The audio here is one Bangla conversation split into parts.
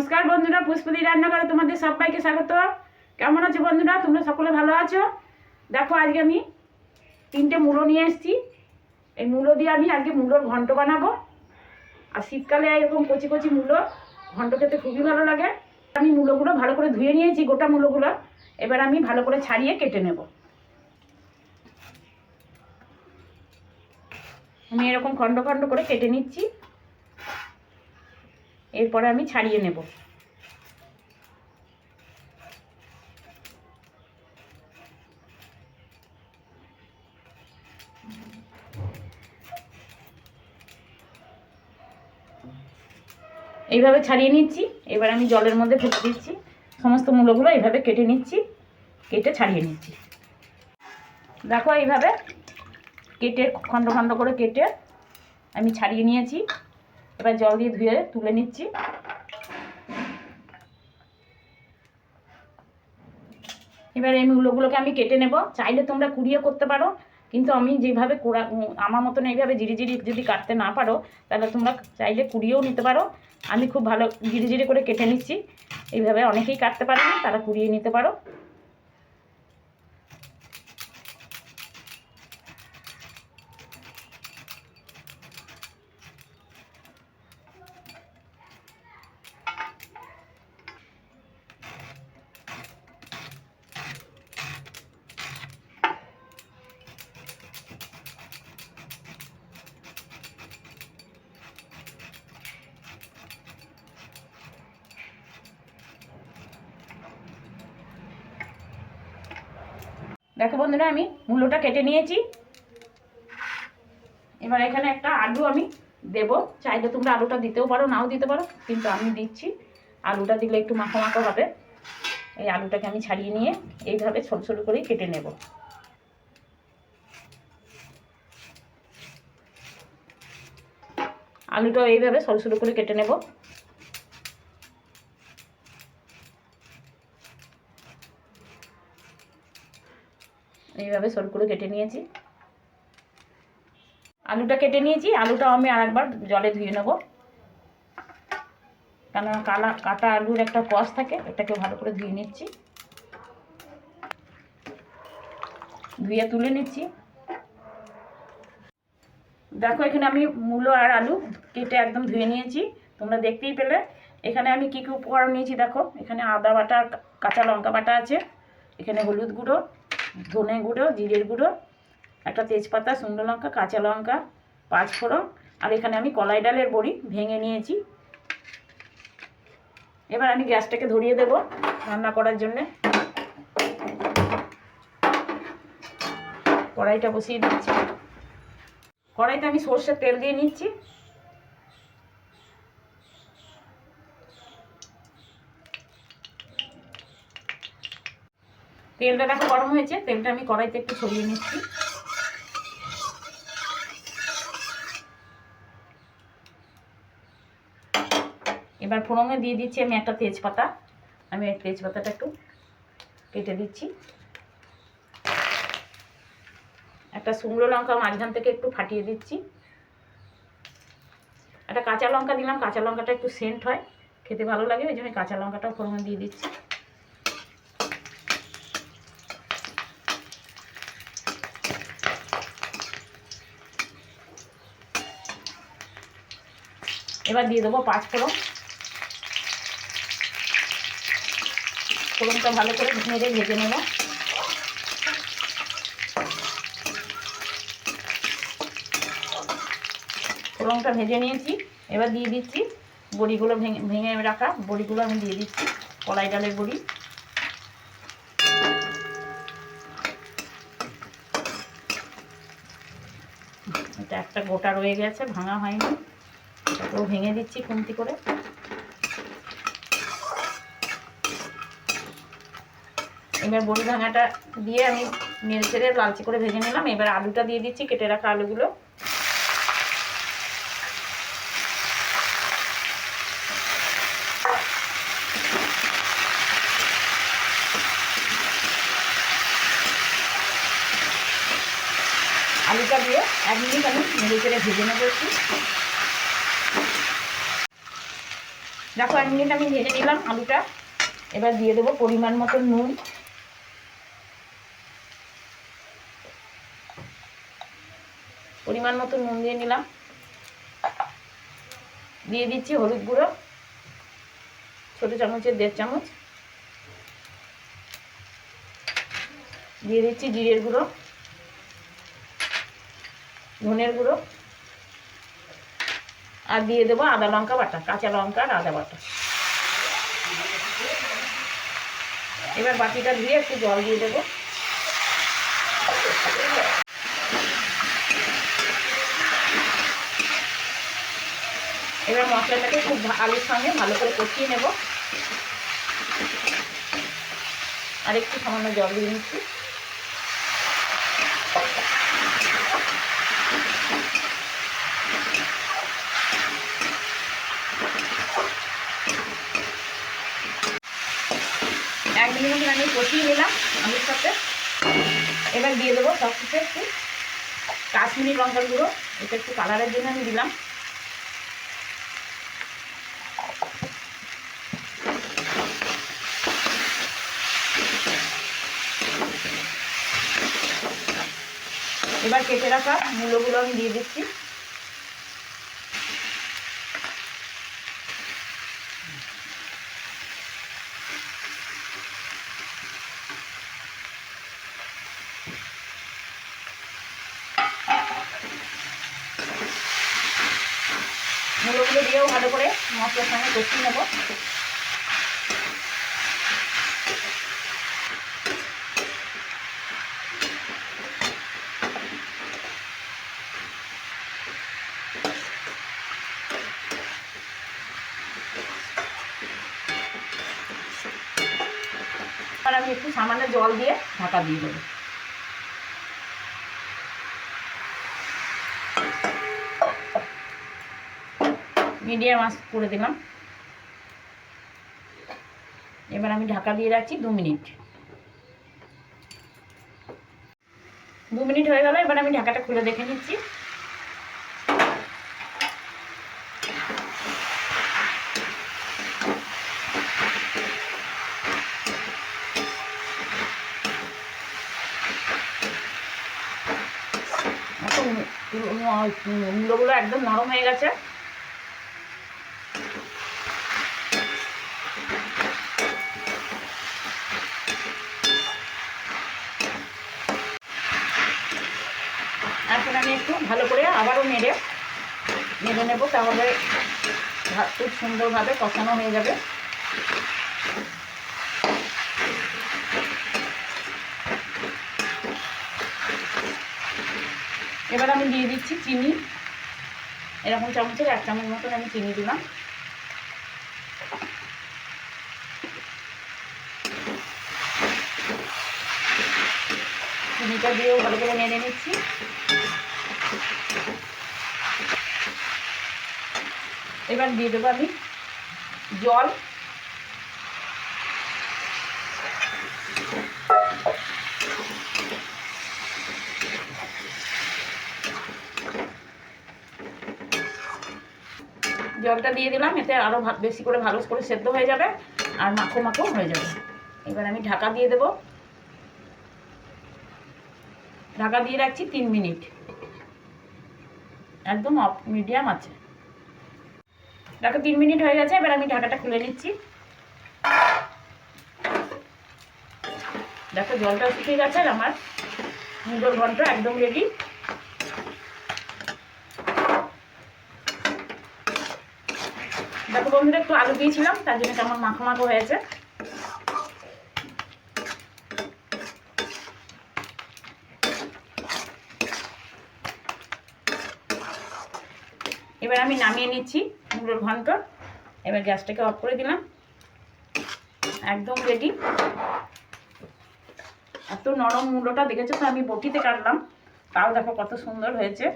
নমস্কার বন্ধুরা পুষ্পদি রান্নাঘরে তোমাদের সবাইকে স্বাগত। কেমন আছো বন্ধুরা? তোমরা সকলে ভালো আছো? দেখো, আজকে আমি তিনটে মূলো নিয়ে এসেছি। এই মূলো দিয়ে আমি আজকে মূলোর ঘন্ট বানাবো। আর শীতকালে এরকম কচি কচি মূলো, ঘন্ট খেতে খুবই ভালো লাগে। আমি মূলোগুলো ভালো করে ধুয়ে নিয়েছি, গোটা মূলোগুলো। এবার আমি ভালো করে ছাড়িয়ে কেটে নেব। আমি এরকম খণ্ড খণ্ড করে কেটে নিচ্ছি। এরপরে আমি ছাড়িয়ে নেব। এইভাবে ছাড়িয়ে নিচ্ছি। এবার আমি জলের মধ্যে ফেলে দিচ্ছি। সমস্ত মূলগুলো এইভাবে কেটে নিচ্ছি। কেটে ছাড়িয়ে নিচ্ছি। দেখো এইভাবে কেটে খণ্ড খণ্ড করে কেটে আমি ছাড়িয়ে নিয়েছি। এবার জল দিয়ে ধুয়ে তুলে নিচ্ছি। এবার এই মূলগুলোকে আমি কেটে নেব। চাইলে তোমরা কুড়িয়ে করতে পারো, কিন্তু আমি যেভাবে কোড়া আমার মতন এইভাবে জিরি জিরি যদি কাটতে না পারো, তাহলে তোমরা চাইলে কুড়িয়েও নিতে পারো। আমি খুব ভালো জিরি জিরি করে কেটে নিচ্ছি। এইভাবে অনেকেই কাটতে পারে না, তারা কুড়িয়ে নিতে পারো। দেখো বন্ধুরা, আমি মূলোটা কেটে নিয়েছি। এবার এখানে একটা আলু আমি দেব। চাইলে তোমরা আলুটা দিতেও পারো, নাও দিতে পারো, কিন্তু আমি দিচ্ছি। আলুটা দিলে একটু মাখো মাখো হবে। এই আলুটাকে আমি ছাড়িয়ে নিয়ে এইভাবে ছোট ছোট করেই কেটে নেব। আলুটা এইভাবে সরু সরু করে কেটে নেব। এইভাবে সরু করে কেটে নিয়েছি। আলুটা কেটে নিয়েছি, আলুটাও আমি আরেকবার জলে ধুয়ে নেব। কেননা কালা, কাটা আলুর একটা কষ থাকে, এটাকে ভালো করে ধুয়ে নিচ্ছি। ধুয়ে তুলে নিচ্ছি। দেখো, এখানে আমি মূলো আর আলু কেটে একদম ধুয়ে নিয়েছি, তোমরা দেখতেই পেলে। এখানে আমি কী কী উপকরণ নিয়েছি দেখো, এখানে আদা বাটা কাঁচা লঙ্কা বাটা আছে, এখানে হলুদ গুঁড়ো ধনে গুঁড়ো, জিরের গুঁড়ো, একটা তেজপাতা, শুকনো লঙ্কা, কাঁচা লঙ্কা পাঁচফোড়ন আর এখানে আমি কলাই ডালের বড়ি ভেঙে নিয়েছি। এবার আমি গ্যাসটাকে ধরিয়ে দেব রান্না করার জন্যে। কড়াইটা বসিয়ে দিচ্ছি। কড়াইতে আমি সর্ষের তেল দিয়ে নিচ্ছি। তেলটা দেখো গরম হয়েছে, তেলটা আমি কড়াইতে একটু ছড়িয়ে নিচ্ছি। এবার ফোড়নে দিয়ে দিচ্ছি আমি একটা তেজপাতা। আমি তেজপাতাটা একটু কেটে দিচ্ছি। একটা শুকনো লঙ্কা মাঝখান থেকে একটু ফাটিয়ে দিচ্ছি। একটা কাঁচা লঙ্কা দিলাম, কাঁচা লঙ্কাটা একটু সেন্ট হয়, খেতে ভালো লাগে, ওই জন্য কাঁচা লঙ্কাটাও ফোড়নে দিয়ে দিচ্ছি। এবার দিয়ে দেবো পাঁচ ফোড়ন। ফোড়নটা ভালো করে নেড়ে ভেজে নেব। ফোড়নটা ভেজে নিয়েছি। এবার দিয়ে দিচ্ছি বড়িগুলো ভেঙে ভেঙে রাখা বড়িগুলো আমি দিয়ে দিচ্ছি কলাই ডালের বড়ি। এটা একটা গোটা রয়ে গেছে, ভাঙা হয়নি। এটাকেও ভেঙে দিচ্ছি খুন্তি করে। এবার বড়ি ভাঙাটা দিয়ে আমি নেড়ে ছেড়ে লালচে করে ভেজে নিলাম। এবার আলুটা দিয়ে দিচ্ছি, কেটে রাখা আলুগুলো। আলুটা দিয়ে এক মিনিট আমি নেড়ে চেড়ে ভেজে নেব একটু। দেখো, এক মিনিট আমি ভেজে নিলাম আলুটা। এবার দিয়ে দেবো পরিমাণ মতো নুন। পরিমাণ মতো নুন দিয়ে নিলাম। দিয়ে দিচ্ছি হলুদ গুঁড়ো, ছোটো চামচের দেড় চামচ। দিয়ে দিচ্ছি জিরের গুঁড়ো, ধনের গুঁড়ো। আর দিয়ে দেবো আদা লঙ্কা বাটা, কাঁচা লঙ্কা আর আদা বাটা। এবার বাটিটা ধুয়ে একটু জল দিয়ে দেবো। এবার মশলাটাকে খুব আলুর সঙ্গে ভালো করে কষিয়ে নেব। আর একটু সামান্য জল দিয়ে নিচ্ছি। মিনিট আমি কষিয়ে নিলাম আলুর সাথে। এবার দিয়ে দেবো সব কিছু একটু কাশ্মীরি লঙ্কার গুঁড়ো। এটা একটু কালারের জন্য আমি দিলাম। এবার কেটে রাখা মূলোগুলো আমি দিয়ে দিচ্ছি। মূলোগুলো দিয়েও ভালো করে মশলার সঙ্গে কষিয়ে নেব। আর আমি একটু সামান্য জল দিয়ে ঢাকা দিয়ে দেবো। মিডিয়াম আঁচ করে দিলাম। এবার আমি ঢাকা দিয়ে রাখছি দু মিনিট। দু মিনিট হয়ে গেল, এবার আমি ঢাকাটা খুলে দেখে নিচ্ছি। মূলগুলো একদম নরম হয়ে গেছে। এখন আমি একটু ভালো করে আবারও নেড়ে নেড়ে নেব, তাহলে খুব সুন্দরভাবে কষানো হয়ে যাবে। এবার আমি দিয়ে দিচ্ছি চিনি। এরকম চামচের এক চামচ মতন আমি চিনি দিলাম। চিনিটা দিয়েও ভালো করে নেড়ে নিচ্ছি। এবার দিয়ে দেবো আমি জল। জলটা দিয়ে দিলাম, এতে আরও বেশি করে ভালো করে সেদ্ধ হয়ে যাবে আর মাখো মাখো হয়ে যাবে। এবার আমি ঢাকা দিয়ে দেবো। ঢাকা দিয়ে রাখছি তিন মিনিট। একদম অফ মিডিয়াম আছে। দেখো, তিন মিনিট হয়ে গেছে, এবার আমি ঢাকাটা খুলে নিচ্ছি। দেখো, জলটা শুকিয়ে গেছে আর আমার মুগর ঘন্ট একদম রেডি দেখো বন্ধুরা, একটু আলু দিয়েছিলাম, তার জন্য কেমন মাখো মাখো হয়েছে। এবার আমি নামিয়ে নিচ্ছি। মুলোর ঘন্ট এবার গ্যাসটাকে অফ করে দিলাম। একদম রেডি এত নরম মুলোটা দেখেছ তো? আমি বটিতে কাটলাম। তাও দেখো কত সুন্দর হয়েছে।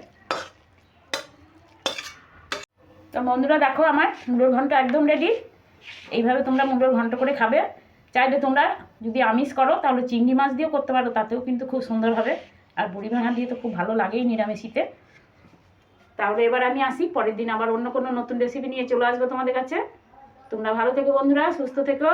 তো বন্ধুরা, দেখো আমার মুলোর ঘন্ট একদম রেডি এইভাবে তোমরা মুলোর ঘন্ট করে খাবে। চাইলে তোমরা যদি আমিষ করো, তাহলে চিংড়ি মাছ দিয়েও করতে পারো। তাতেও কিন্তু খুব সুন্দর হবে। আর বুড়ি ভাঙা দিয়ে তো খুব ভালো লাগেই নিরামিষিতে। তাহলে এবার আমি আসি, পরের দিন আবার অন্য কোনো নতুন রেসিপি নিয়ে চলে আসব তোমাদের কাছে। তোমরা ভালো থেকো বন্ধুরা, সুস্থ থেকো।